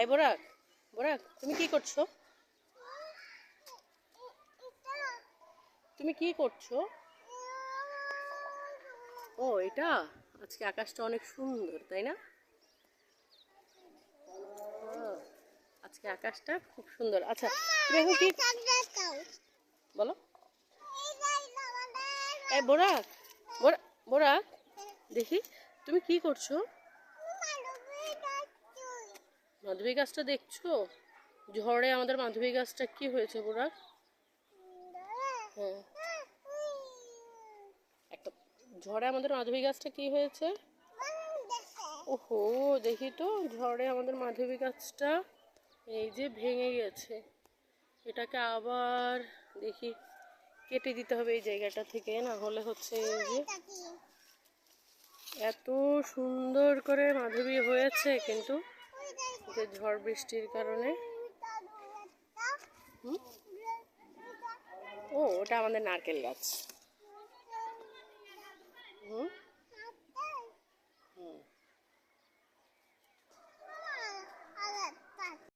এই বোরাক বোরাক, তুমি কি করছ? তুমি কি করছ? ও, এটা? আজকে আকাশটা অনেক সুন্দর, তাই না? আজকে আকাশটা খুব সুন্দর। আচ্ছা তুমি এখন কি বলো। এই বোরাক, বোরা- বোরাক, দেখি, তুমি কি করছ? মাধবী গাছটা দেখছ? ঝড়ে আমাদের মাধবী গাছটা কি হয়েছে বোরাক হ্যাঁ। একটা, ঝড়ে আমাদের মাধবী গাছটা কি হয়েছে? ওহো, দেখি তো, ঝড়ে আমাদের মাধবী গাছটা এই যে ভেঙে গেছে। এটাকে আবার দেখি, কেটে দিতে হবে এই জায়গাটা থেকে, না হলে হচ্ছে এই যে এত সুন্দর করে মাধবী হয়েছে কিন্তু। যে ঝড় বৃষ্টির কারণে। ও ওটা আমাদের নারকেল গাছ।